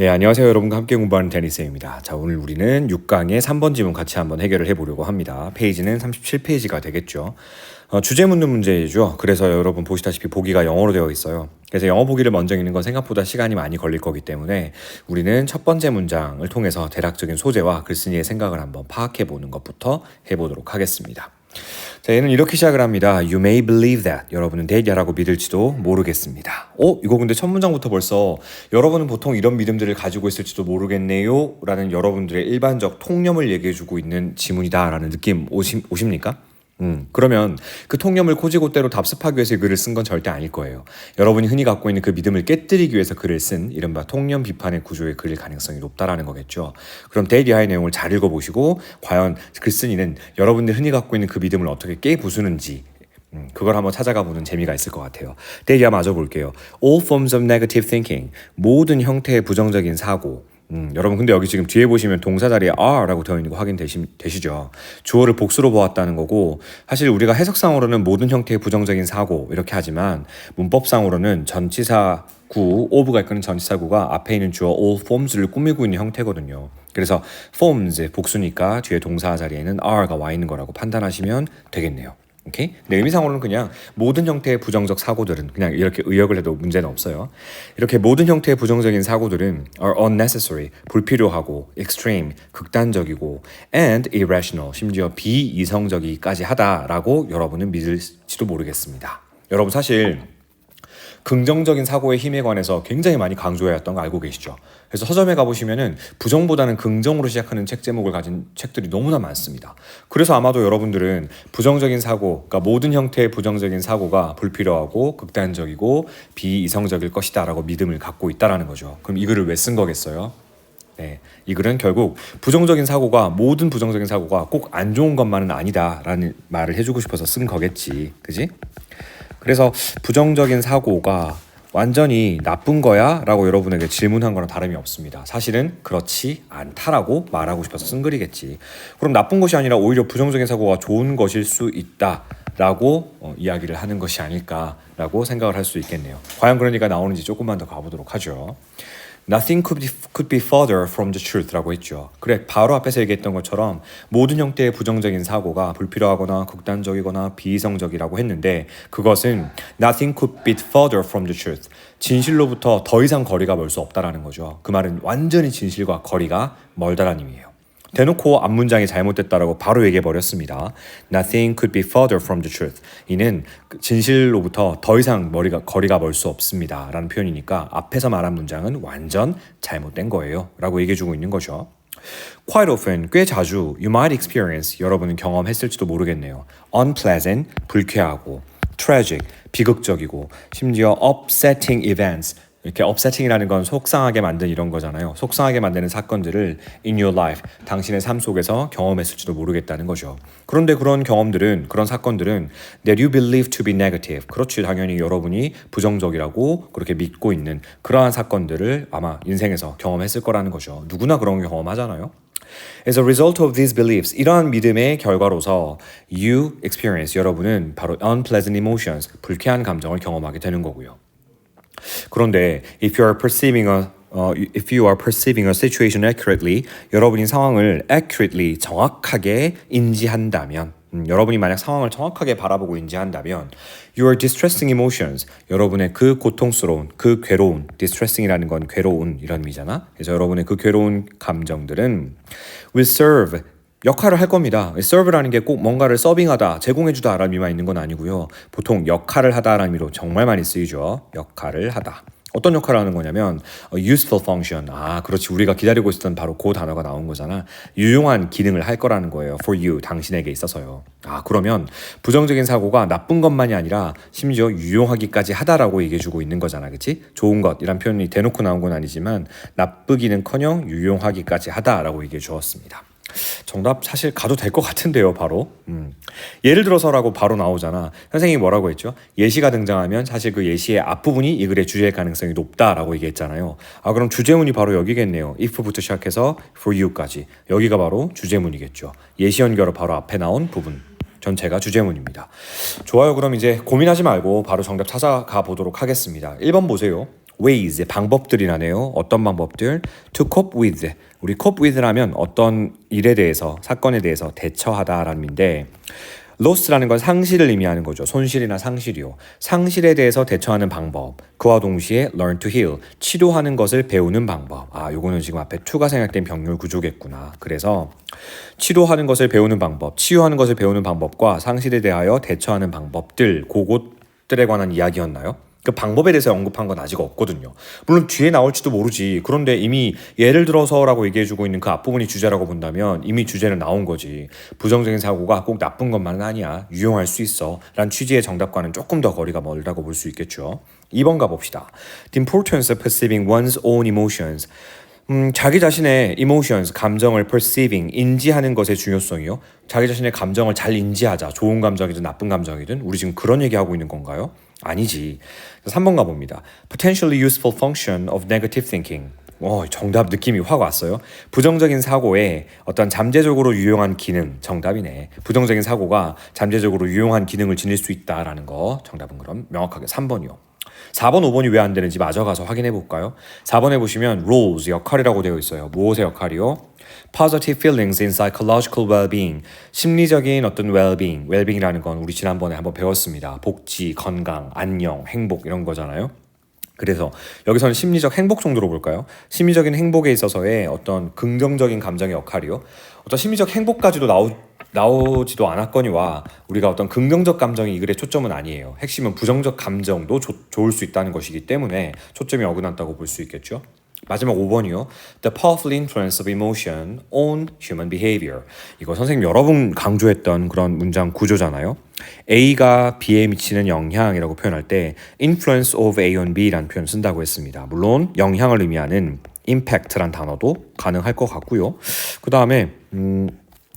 네, 안녕하세요. 여러분과 함께 공부하는 데니스입니다. 자, 오늘 우리는 6강의 3번 지문 같이 한번 해결을 해보려고 합니다. 페이지는 37페이지가 되겠죠. 어, 주제 묻는 문제죠. 그래서 여러분 보시다시피 보기가 영어로 되어 있어요. 그래서 영어 보기를 먼저 읽는 건 생각보다 시간이 많이 걸릴 거기 때문에 우리는 첫 번째 문장을 통해서 대략적인 소재와 글쓴이의 생각을 한번 파악해 보는 것부터 해보도록 하겠습니다. 자, 얘는 이렇게 시작을 합니다. You may believe that. 여러분은 대야라고 믿을지도 모르겠습니다. 어, 이거 근데 첫 문장부터 벌써 여러분은 보통 이런 믿음들을 가지고 있을지도 모르겠네요. 라는 여러분들의 일반적 통념을 얘기해주고 있는 지문이다. 라는 느낌 오십, 오십니까? 음, 그러면 그 통념을 고지고대로 답습하기 위해서 글을 쓴 건 절대 아닐 거예요. 여러분이 흔히 갖고 있는 그 믿음을 깨뜨리기 위해서 글을 쓴 이른바 통념 비판의 구조의 글일 가능성이 높다라는 거겠죠. 그럼 데이디하의 내용을 잘 읽어보시고 과연 글쓴이는 여러분들 흔히 갖고 있는 그 믿음을 어떻게 깨부수는지 음, 그걸 한번 찾아가 보는 재미가 있을 것 같아요. 데이디아 마저 볼게요. All forms of negative thinking. 모든 형태의 부정적인 사고. 음, 여러분 근데 여기 지금 뒤에 보시면 동사 자리에 are라고 되어 있는 거 확인되시 되시죠? 주어를 복수로 보았다는 거고 사실 우리가 해석상으로는 모든 형태의 부정적인 사고 이렇게 하지만 문법상으로는 전치사 구 of가 이끄는 전치사구가 앞에 있는 주어 all forms를 꾸미고 있는 형태거든요. 그래서 forms 복수니까 뒤에 동사 자리에는 are가 와 있는 거라고 판단하시면 되겠네요. 오케이? 근데 의미상으로는 그냥 모든 형태의 부정적 사고들은 그냥 이렇게 의역을 해도 문제는 없어요. 이렇게 모든 형태의 부정적인 사고들은 are unnecessary, 불필요하고 extreme, 극단적이고 and irrational, 심지어 비이성적이까지 하다라고 여러분은 믿을지도 모르겠습니다. 여러분 사실 긍정적인 사고의 힘에 관해서 굉장히 많이 강조해왔던 거 알고 계시죠? 그래서 서점에 가보시면은 부정보다는 긍정으로 시작하는 책 제목을 가진 책들이 너무나 많습니다. 그래서 아마도 여러분들은 부정적인 사고, 그러니까 모든 형태의 부정적인 사고가 불필요하고 극단적이고 비이성적일 것이다라고 믿음을 갖고 있다라는 거죠. 그럼 이 글을 왜 쓴 거겠어요? 네, 이 글은 결국 부정적인 사고가 모든 부정적인 사고가 꼭 안 좋은 것만은 아니다라는 말을 해주고 싶어서 쓴 거겠지, 그지? 그래서 부정적인 사고가 완전히 나쁜 거야? 라고 여러분에게 질문한 거랑 다름이 없습니다. 사실은 그렇지 않다라고 말하고 싶어서 쓴 글이겠지. 그럼 나쁜 것이 아니라 오히려 부정적인 사고가 좋은 것일 수 있다. 라고 어, 이야기를 하는 것이 아닐까라고 생각을 할 수 있겠네요. 과연 그러니까 나오는지 조금만 더 가보도록 하죠. Nothing could be, could be further from the truth라고 했죠. 그래 바로 앞에서 얘기했던 것처럼 모든 형태의 부정적인 사고가 불필요하거나 극단적이거나 비이성적이라고 했는데 그것은 nothing could be further from the truth. 진실로부터 더 이상 거리가 멀 수 없다라는 거죠. 그 말은 완전히 진실과 거리가 멀다라는 의미예요. 대놓고 앞문장이 잘못됐다라고 바로 얘기해 버렸습니다. Nothing could be further from the truth. 이는 그 진실로부터 더 이상 머리가 거리가 멀 수 없습니다라는 표현이니까 앞에서 말한 문장은 완전 잘못된 거예요라고 얘기해 주고 있는 거죠. Quite often, 꽤 자주 you might experience 여러분은 경험했을지도 모르겠네요. unpleasant, 불쾌하고 tragic, 비극적이고 심지어 upsetting events 이렇게 업세팅이라는 건 속상하게 만든 이런 거잖아요. 속상하게 만드는 사건들을 in your life, 당신의 삶 속에서 경험했을지도 모르겠다는 거죠. 그런데 그런 경험들은, 그런 사건들은 that you believe to be negative. 그렇지, 당연히 여러분이 부정적이라고 그렇게 믿고 있는 그러한 사건들을 아마 인생에서 경험했을 거라는 거죠. 누구나 그런 경험하잖아요. As a result of these beliefs, 이러한 믿음의 결과로서 you experience, 여러분은 바로 unpleasant emotions, 불쾌한 감정을 경험하게 되는 거고요. 그런데 if you are perceiving a 어, if you are perceiving a situation accurately, 여러분이 상황을 accurately 정확하게 인지한다면, 음, 여러분이 만약 상황을 정확하게 바라보고 인지한다면, your distressing emotions, 여러분의 그 고통스러운, 그 괴로운, distressing이라는 건 괴로운 이런 의미잖아. 그래서 여러분의 그 괴로운 감정들은 will serve 역할을 할 겁니다. serve라는 게 꼭 뭔가를 서빙하다, 제공해주다 라는 의미만 있는 건 아니고요. 보통 역할을 하다라는 의미로 정말 많이 쓰이죠. 역할을 하다. 어떤 역할을 하는 거냐면 useful function. 아, 그렇지. 우리가 기다리고 있었던 바로 그 단어가 나온 거잖아. 유용한 기능을 할 거라는 거예요. for you. 당신에게 있어서요. 아, 그러면 부정적인 사고가 나쁜 것만이 아니라 심지어 유용하기까지 하다라고 얘기해 주고 있는 거잖아. 그치 좋은 것이란 표현이 대놓고 나온 건 아니지만 나쁘기는커녕 유용하기까지 하다라고 얘기해 주었습니다. 정답 사실 가도 될 것 같은데요, 바로. 음. 예를 들어서라고 바로 나오잖아. 선생님이 뭐라고 했죠? 예시가 등장하면 사실 그 예시의 앞부분이 이 글의 주제일 가능성이 높다라고 얘기했잖아요. 아, 그럼 주제문이 바로 여기겠네요. if부터 시작해서 for you까지. 여기가 바로 주제문이겠죠. 예시 연결어 바로 앞에 나온 부분. 전체가 주제문입니다. 좋아요. 그럼 이제 고민하지 말고 바로 정답 찾아가 보도록 하겠습니다. 1번 보세요. Ways 방법들이라네요. 어떤 방법들? To cope with 우리 cope with라면 어떤 일에 대해서 사건에 대해서 대처하다라는 의미인데 lost라는 건 상실을 의미하는 거죠. 손실이나 상실이요. 상실에 대해서 대처하는 방법. 그와 동시에 learn to heal. 치료하는 것을 배우는 방법. 아, 요거는 지금 앞에 to가 생략된 병렬 구조겠구나. 그래서 치료하는 것을 배우는 방법, 치유하는 것을 배우는 방법과 상실에 대하여 대처하는 방법들, 그것들에 관한 이야기였나요? 그 방법에 대해서 언급한 건 아직 없거든요. 물론 뒤에 나올지도 모르지. 그런데 이미 예를 들어서라고 얘기해주고 있는 그 앞부분이 주제라고 본다면 이미 주제는 나온 거지. 부정적인 사고가 꼭 나쁜 것만은 아니야. 유용할 수 있어. 란 취지의 정답과는 조금 더 거리가 멀다고 볼 수 있겠죠. 2번 가봅시다. The importance of perceiving one's own emotions. 음, 자기 자신의 emotions, 감정을 perceiving, 인지하는 것의 중요성이요. 자기 자신의 감정을 잘 인지하자. 좋은 감정이든 나쁜 감정이든 우리 지금 그런 얘기하고 있는 건가요? 아니지. 3번 가봅니다. Potentially useful function of negative thinking. 어, 정답 느낌이 확 왔어요. 부정적인 사고에 어떤 잠재적으로 유용한 기능 정답이네. 부정적인 사고가 잠재적으로 유용한 기능을 지닐 수 있다라는 거 정답은 그럼 명확하게 3번이요. 4번, 5번이 왜 안 되는지 마저 가서 확인해 볼까요? 4번에 보시면 roles 역할이라고 되어 있어요. 무엇의 역할이요? positive feelings in psychological well-being. 심리적인 어떤 well-being, well-being이라는 건 우리 지난번에 한번 배웠습니다. 복지, 건강, 안녕, 행복 이런 거잖아요. 그래서 여기서는 심리적 행복 정도로 볼까요? 심리적인 행복에 있어서의 어떤 긍정적인 감정의 역할이요. 어떤 심리적 행복까지도 나오 나오지도 않았거니와 우리가 어떤 긍정적 감정이 이 글의 초점은 아니에요. 핵심은 부정적 감정도 조, 좋을 수 있다는 것이기 때문에 초점이 어긋났다고 볼 수 있겠죠. 마지막 5번이요. The powerful influence of emotion on human behavior. 이거 선생님 여러 번 강조했던 그런 문장 구조잖아요. A가 B에 미치는 영향이라고 표현할 때 influence of A on B라는 표현 을 쓴다고 했습니다. 물론 영향을 의미하는 impact란 단어도 가능할 것 같고요. 그 다음에 음,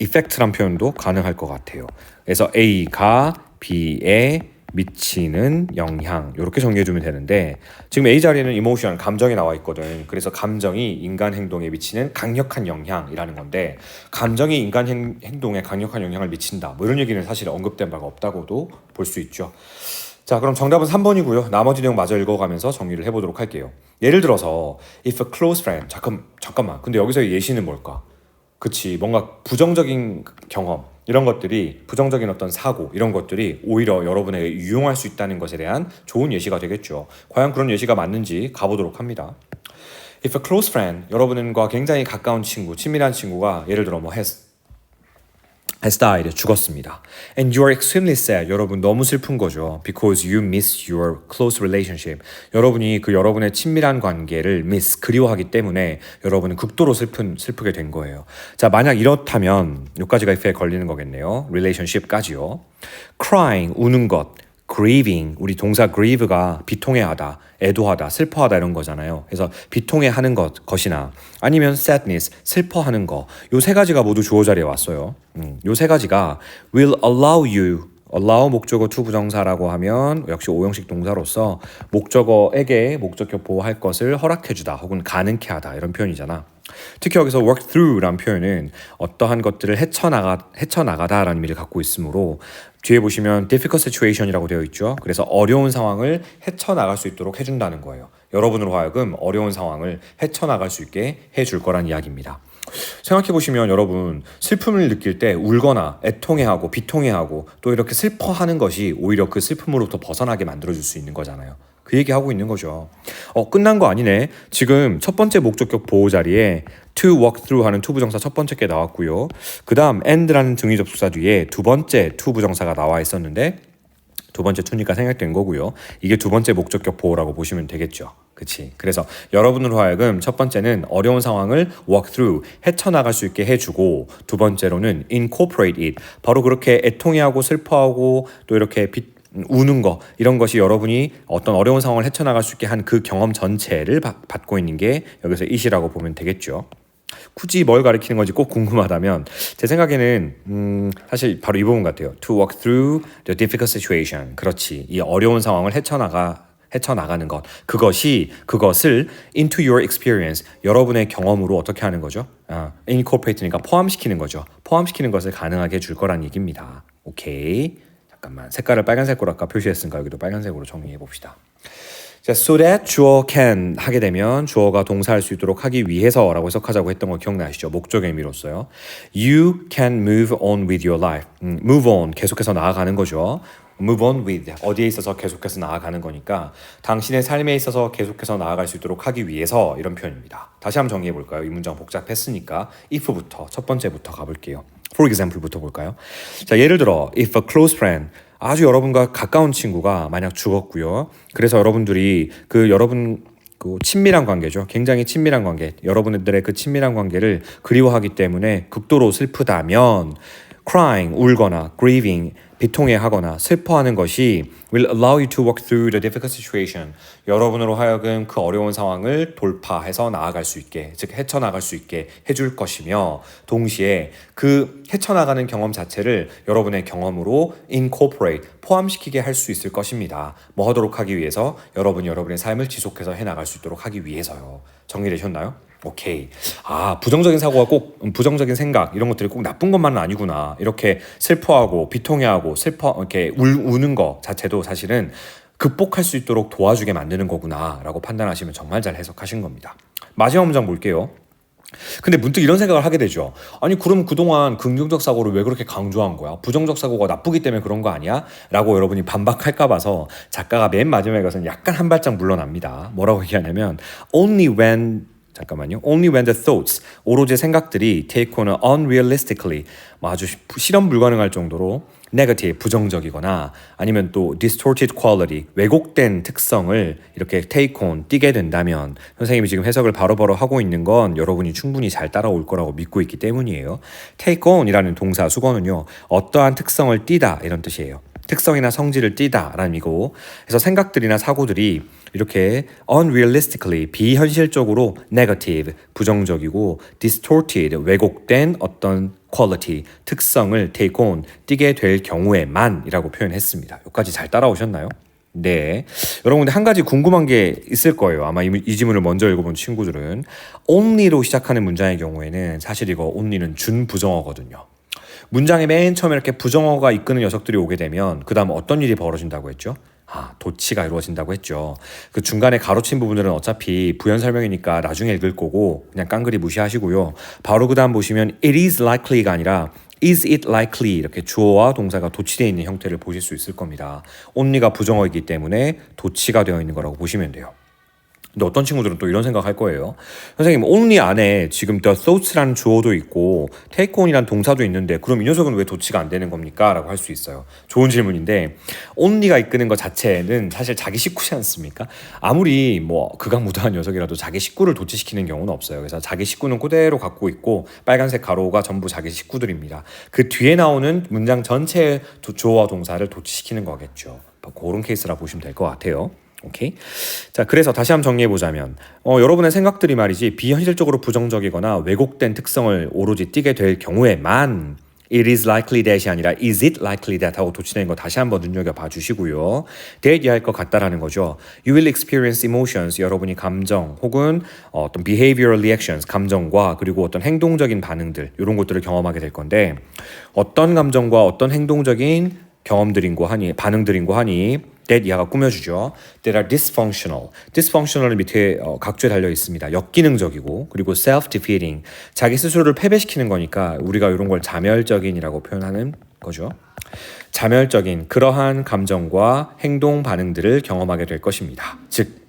effect란 표현도 가능할 것 같아요. 그래서 A가 B에 미치는 영향 이렇게 정리해 주면 되는데 지금 A 자리에는 emotion 감정이 나와 있거든. 그래서 감정이 인간 행동에 미치는 강력한 영향이라는 건데 감정이 인간 행, 행동에 강력한 영향을 미친다. 뭐 이런 얘기는 사실 언급된 바가 없다고도 볼 수 있죠. 자, 그럼 정답은 3번이고요. 나머지 내용 마저 읽어가면서 정리를 해보도록 할게요. 예를 들어서 if a close friend 잠깐 잠깐만. 근데 여기서의 예시는 뭘까? 그치 뭔가 부정적인 경험 이런 것들이 부정적인 어떤 사고 이런 것들이 오히려 여러분에게 유용할 수 있다는 것에 대한 좋은 예시가 되겠죠. 과연 그런 예시가 맞는지 가보도록 합니다. If a close friend, 여러분과 굉장히 가까운 친구, 친밀한 친구가 예를 들어 뭐 has has died, 죽었습니다. And you are extremely sad. 여러분 너무 슬픈 거죠. Because you miss your close relationship. 여러분이 그 여러분의 친밀한 관계를 miss, 그리워하기 때문에 여러분은 극도로 슬픈, 슬프게 된 거예요. 자, 만약 이렇다면 여기까지가 if에 걸리는 거겠네요. relationship까지요. crying, 우는 것. Grieving 우리 동사 grieve가 비통해하다, 애도하다, 슬퍼하다 이런 거잖아요. 그래서 비통해하는 것 것이나 아니면 sadness 슬퍼하는 거. 요 세 가지가 모두 주어 자리에 왔어요. 음, 요세 가지가 will allow you allow 목적어 투 부정사라고 하면 역시 오형식 동사로서 목적어에게 목적격 보호할 것을 허락해주다 혹은 가능케 하다 이런 표현이잖아. 특히 여기서 work through라는 표현은 어떠한 것들을 헤쳐나가 헤쳐나가다라는 의미를 갖고 있으므로 뒤에 보시면 difficult situation이라고 되어 있죠. 그래서 어려운 상황을 헤쳐나갈 수 있도록 해준다는 거예요. 여러분으로 하여금 어려운 상황을 헤쳐나갈 수 있게 해줄 거란 이야기입니다. 생각해 보시면 여러분 슬픔을 느낄 때 울거나 애통해하고 비통해하고 또 이렇게 슬퍼하는 것이 오히려 그 슬픔으로부터 벗어나게 만들어줄 수 있는 거잖아요. 그 얘기 하고 있는 거죠. 어 끝난 거 아니네. 지금 첫 번째 목적격 보호 자리에 to walk through 하는 to 부정사 첫 번째 게 나왔고요. 그 다음 and라는 등위 접속사 뒤에 두 번째 to 부정사가 나와 있었는데 두 번째 to니까 생략된 거고요. 이게 두 번째 목적격 보호라고 보시면 되겠죠. 그치. 그래서 여러분으로 하여금 첫 번째는 어려운 상황을 walk through, 헤쳐나갈 수 있게 해주고 두 번째로는 incorporate it. 바로 그렇게 애통해하고 슬퍼하고 또 이렇게 빛, 우는 거 이런 것이 여러분이 어떤 어려운 상황을 헤쳐나갈 수 있게 한 그 경험 전체를 바, 받고 있는 게 여기서 it이라고 보면 되겠죠. 굳이 뭘 가리키는 건지 꼭 궁금하다면 제 생각에는 음, 사실 바로 이 부분 같아요. To walk through the difficult situation. 그렇지. 이 어려운 상황을 헤쳐나가 헤쳐나가는 것. 그것이 그것을 into your experience. 여러분의 경험으로 어떻게 하는 거죠? 아, incorporate니까 포함시키는 거죠. 포함시키는 것을 가능하게 해줄 거란 얘기입니다. 오케이. 잠깐만 색깔을 빨간색으로 아까 표시했으니까 여기도 빨간색으로 정리해 봅시다. 자, so that 주어 can 하게 되면 주어가 동사할 수 있도록 하기 위해서라고 해석하자고 했던 거 기억나시죠? 목적의 의미로서요. You can move on with your life. 음, move on 계속해서 나아가는 거죠. move on with 어디에 있어서 계속해서 나아가는 거니까 당신의 삶에 있어서 계속해서 나아갈 수 있도록 하기 위해서 이런 표현입니다. 다시 한번 정리해 볼까요? 이 문장 복잡했으니까 if부터 첫 번째부터 가볼게요. For example부터 볼까요? 자 예를 들어 if a close friend 아주 여러분과 가까운 친구가 만약 죽었고요. 그래서 여러분들이 그 여러분 그 친밀한 관계죠. 굉장히 친밀한 관계. 여러분들의 그 친밀한 관계를 그리워하기 때문에 극도로 슬프다면 crying 울거나 grieving 비통해하거나 슬퍼하는 것이 will allow you to walk through the difficult situation. 여러분으로 하여금 그 어려운 상황을 돌파해서 나아갈 수 있게, 즉 헤쳐나갈 수 있게 해줄 것이며 동시에 그 헤쳐나가는 경험 자체를 여러분의 경험으로 incorporate 포함시키게 할 수 있을 것입니다. 뭐 하도록 하기 위해서 여러분이 여러분의 삶을 지속해서 해나갈 수 있도록 하기 위해서요. 정리되셨나요? 오케이. 아, 부정적인 사고가 꼭 음, 부정적인 생각 이런 것들이 꼭 나쁜 것만은 아니구나. 이렇게 슬퍼하고 비통해하고 슬퍼 이렇게 울, 우는 거 자체도 사실은 극복할 수 있도록 도와주게 만드는 거구나라고 판단하시면 정말 잘 해석하신 겁니다. 마지막 문장 볼게요. 근데 문득 이런 생각을 하게 되죠. 아니 그럼 그동안 긍정적 사고를 왜 그렇게 강조한 거야? 부정적 사고가 나쁘기 때문에 그런 거 아니야? 라고 여러분이 반박할까 봐서 작가가 맨 마지막에 가서는 약간 한 발짝 물러납니다. 뭐라고 얘기하냐면 only when 잠깐만요. Only when the thoughts 오로지 생각들이 take on unrealistically 뭐 아주 실현 불가능할 정도로 negative 부정적이거나 아니면 또 distorted quality 왜곡된 특성을 이렇게 take on 띄게 된다면 선생님이 지금 해석을 바로바로 하고 있는 건 여러분이 충분히 잘 따라올 거라고 믿고 있기 때문이에요. take on이라는 동사 수거는요 어떠한 특성을 띄다 이런 뜻이에요. 특성이나 성질을 띠다라는 의미고 그래서 생각들이나 사고들이 이렇게 unrealistically 비현실적으로 negative 부정적이고 distorted 왜곡된 어떤 quality 특성을 take on 띠게 될 경우에만이라고 표현했습니다. 여기까지 잘 따라오셨나요? 네. 여러분들 한 가지 궁금한 게 있을 거예요. 아마 이, 이 지문을 먼저 읽어본 친구들은 only로 시작하는 문장의 경우에는 사실 이거 only는 준부정어거든요. 문장의 맨 처음에 이렇게 부정어가 이끄는 녀석들이 오게 되면 그 다음 어떤 일이 벌어진다고 했죠? 아, 도치가 이루어진다고 했죠. 그 중간에 가로친 부분들은 어차피 부연 설명이니까 나중에 읽을 거고 그냥 깡그리 무시하시고요. 바로 그 다음 보시면 it is likely가 아니라 is it likely 이렇게 주어와 동사가 도치되어 있는 형태를 보실 수 있을 겁니다. only가 부정어이기 때문에 도치가 되어 있는 거라고 보시면 돼요. 근데 어떤 친구들은 또 이런 생각할 거예요. 선생님, only 안에 지금 the thoughts라는 주어도 있고 take on이라는 동사도 있는데 그럼 이 녀석은 왜 도치가 안 되는 겁니까? 라고 할 수 있어요. 좋은 질문인데 only가 이끄는 것 자체는 사실 자기 식구지 않습니까? 아무리 뭐 극악무도한 녀석이라도 자기 식구를 도치시키는 경우는 없어요. 그래서 자기 식구는 그대로 갖고 있고 빨간색 가로가 전부 자기 식구들입니다. 그 뒤에 나오는 문장 전체의 주어와 동사를 도치시키는 거겠죠. 그런 케이스라 보시면 될 것 같아요. 오케이. 자, 그래서 다시 한번 정리해 보자면, 어, 여러분의 생각들이 말이지 비현실적으로 부정적이거나 왜곡된 특성을 오로지 띠게 될 경우에만 it is likely that이 아니라 is it likely that 하고 도치되는 거 다시 한번 눈여겨 봐 주시고요. 이할 것 같다라는 거죠. You will experience emotions. 여러분이 감정 혹은 어떤 behavioral reactions, 감정과 그리고 어떤 행동적인 반응들 이런 것들을 경험하게 될 건데 어떤 감정과 어떤 행동적인 경험들인고 하니 반응들인고 하니 that 이하가 꾸며주죠. that are dysfunctional. dysfunctional은 밑에 어, 각주에 달려 있습니다. 역기능적이고 그리고 self-defeating. 자기 스스로를 패배시키는 거니까 우리가 이런 걸 자멸적인이라고 표현하는 거죠. 자멸적인 그러한 감정과 행동 반응들을 경험하게 될 것입니다. 즉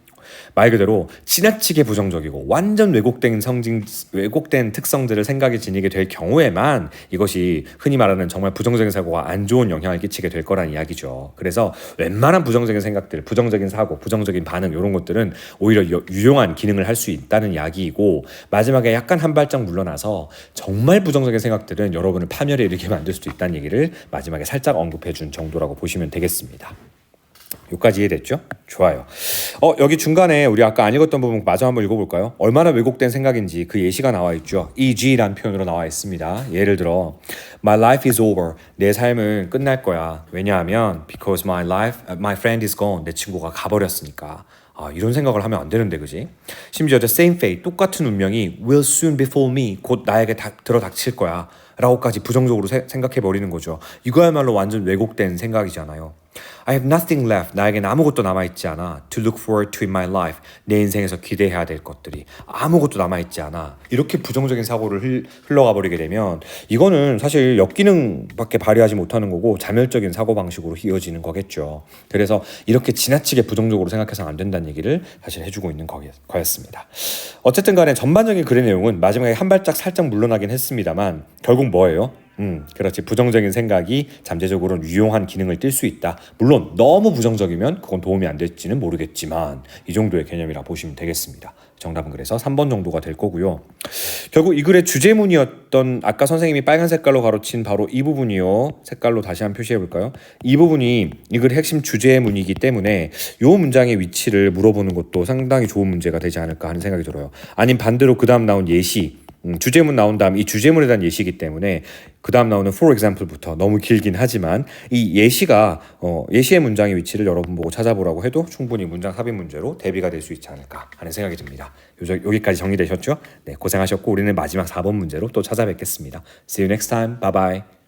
말 그대로 지나치게 부정적이고 완전 왜곡된 성징 왜곡된 특성들을 생각에 지니게 될 경우에만 이것이 흔히 말하는 정말 부정적인 사고가 안 좋은 영향을 끼치게 될 거라는 이야기죠. 그래서 웬만한 부정적인 생각들, 부정적인 사고, 부정적인 반응 이런 것들은 오히려 유용한 기능을 할 수 있다는 이야기이고 마지막에 약간 한 발짝 물러나서 정말 부정적인 생각들은 여러분을 파멸에 이르게 만들 수도 있다는 얘기를 마지막에 살짝 언급해 준 정도라고 보시면 되겠습니다. 여기까지 이해됐죠? 좋아요. 어, 여기 중간에 우리 아까 안 읽었던 부분 마저 한번 읽어볼까요? 얼마나 왜곡된 생각인지 그 예시가 나와 있죠. EG라는 표현으로 나와 있습니다. 예를 들어, My life is over. 내 삶은 끝날 거야. 왜냐하면 because my life, my friend is gone. 내 친구가 가버렸으니까. 아, 이런 생각을 하면 안 되는데, 그지? 심지어 the same fate, 똑같은 운명이 will soon befall me. 곧 나에게 다, 들어 닥칠 거야. 라고까지 부정적으로 생각해 버리는 거죠. 이거야말로 완전 왜곡된 생각이잖아요. I have nothing left. 나에겐 아무것도 남아있지 않아. To look forward to in my life. 내 인생에서 기대해야 될 것들이 아무것도 남아있지 않아. 이렇게 부정적인 사고를 흘, 흘러가 버리게 되면 이거는 사실 역기능밖에 발휘하지 못하는 거고 자멸적인 사고 방식으로 이어지는 거겠죠. 그래서 이렇게 지나치게 부정적으로 생각해서는 안 된다는 얘기를 사실 해주고 있는 거였, 거였습니다. 어쨌든 간에 전반적인 글의 내용은 마지막에 한 발짝 살짝 물러나긴 했습니다만 결국 뭐예요? 음, 그렇지. 부정적인 생각이 잠재적으로는 유용한 기능을 띨 수 있다. 물론 너무 부정적이면 그건 도움이 안 될지는 모르겠지만 이 정도의 개념이라 보시면 되겠습니다. 정답은 그래서 3번 정도가 될 거고요. 결국 이 글의 주제문이었던 아까 선생님이 빨간 색깔로 가로친 바로 이 부분이요. 색깔로 다시 한번 표시해 볼까요? 이 부분이 이 글의 핵심 주제문이기 때문에 이 문장의 위치를 물어보는 것도 상당히 좋은 문제가 되지 않을까 하는 생각이 들어요. 아님 반대로 그 다음 나온 예시 음, 주제문 나온 다음 이 주제문에 대한 예시이기 때문에 그 다음 나오는 for example부터 너무 길긴 하지만 이 예시가 어, 예시의 문장의 위치를 여러분 보고 찾아보라고 해도 충분히 문장 삽입 문제로 대비가 될 수 있지 않을까 하는 생각이 듭니다. 요, 여기까지 정리되셨죠? 네, 고생하셨고 우리는 마지막 4번 문제로 또 찾아뵙겠습니다. See you next time. Bye bye.